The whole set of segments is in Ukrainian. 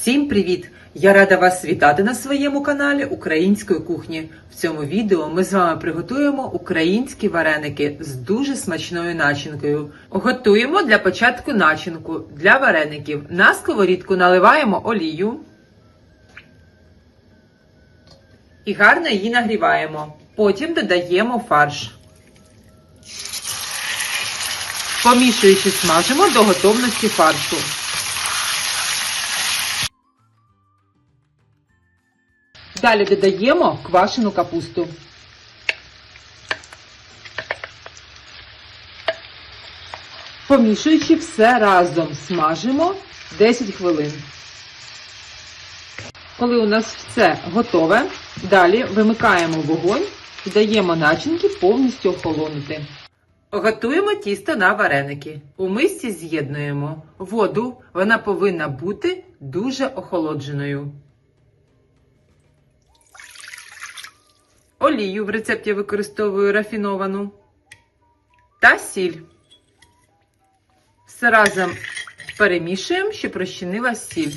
Всім привіт! Я рада вас вітати на своєму каналі Української кухні. В цьому відео ми з вами приготуємо українські вареники з дуже смачною начинкою. Готуємо для початку начинку для вареників. На сковорідку наливаємо олію і гарно її нагріваємо. Потім додаємо фарш. Помішуючи, смажимо до готовності фаршу. Далі додаємо квашену капусту. Помішуючи все разом, смажимо 10 хвилин. Коли у нас все готове, далі вимикаємо вогонь і даємо начинки повністю охолонути. Готуємо тісто на вареники. У мисці з'єднуємо воду, вона повинна бути дуже охолодженою. Олію в рецепті використовую рафіновану та сіль. Все разом перемішуємо, щоб розчинила сіль.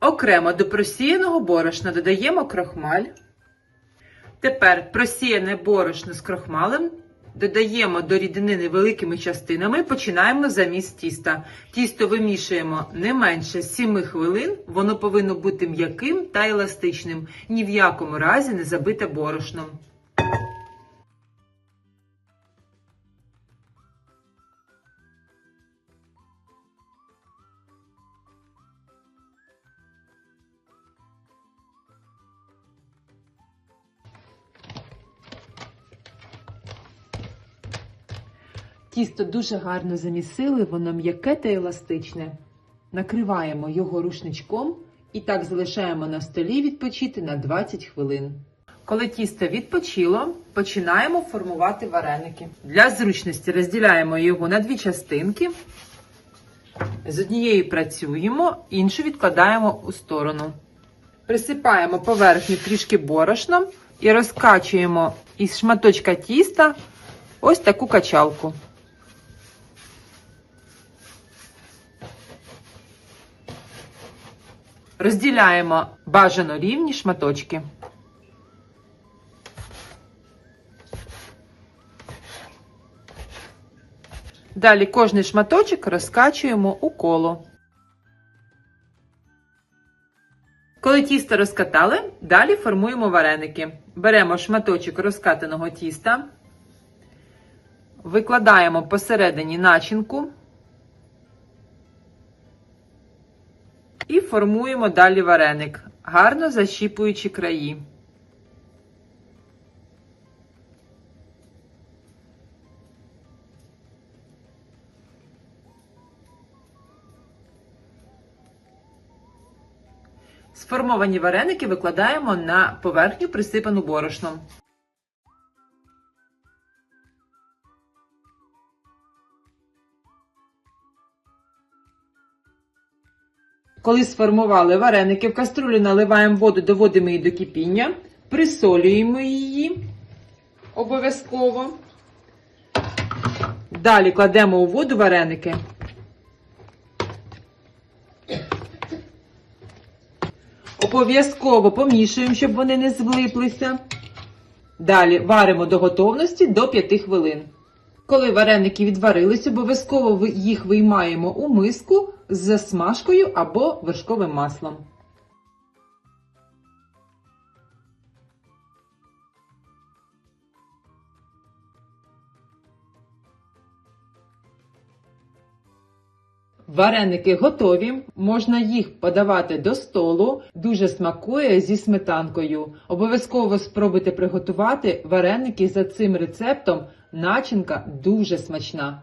Окремо до просіяного борошна додаємо крохмаль. Тепер просіяне борошно з крохмалем додаємо до рідини невеликими частинами, починаємо заміс тіста. Тісто вимішуємо не менше 7 хвилин, воно повинно бути м'яким та еластичним, ні в якому разі не забите борошном. Тісто дуже гарно замісили, воно м'яке та еластичне. Накриваємо його рушничком і так залишаємо на столі відпочити на 20 хвилин. Коли тісто відпочило, починаємо формувати вареники. Для зручності розділяємо його на дві частинки. З однією працюємо, іншу відкладаємо у сторону. Присипаємо поверхню трішки борошном і розкачуємо із шматочка тіста ось таку качалку. Розділяємо бажано рівні шматочки. Далі кожний шматочок розкачуємо у коло. Коли тісто розкатали, далі формуємо вареники. Беремо шматочок розкатаного тіста, викладаємо посередині начинку і формуємо далі вареник, гарно защіпуючи краї. Сформовані вареники викладаємо на поверхню, присипану борошном. Коли сформували вареники, в каструлю наливаємо воду, доводимо її до кипіння, присолюємо її обов'язково. Далі кладемо у воду вареники. Обов'язково помішуємо, щоб вони не злиплися. Далі варимо до готовності до 5 хвилин. Коли вареники відварились, обов'язково їх виймаємо у миску з засмажкою або вершковим маслом. Вареники готові, можна їх подавати до столу. Дуже смакує зі сметанкою. Обов'язково спробуйте приготувати вареники за цим рецептом. Начинка дуже смачна.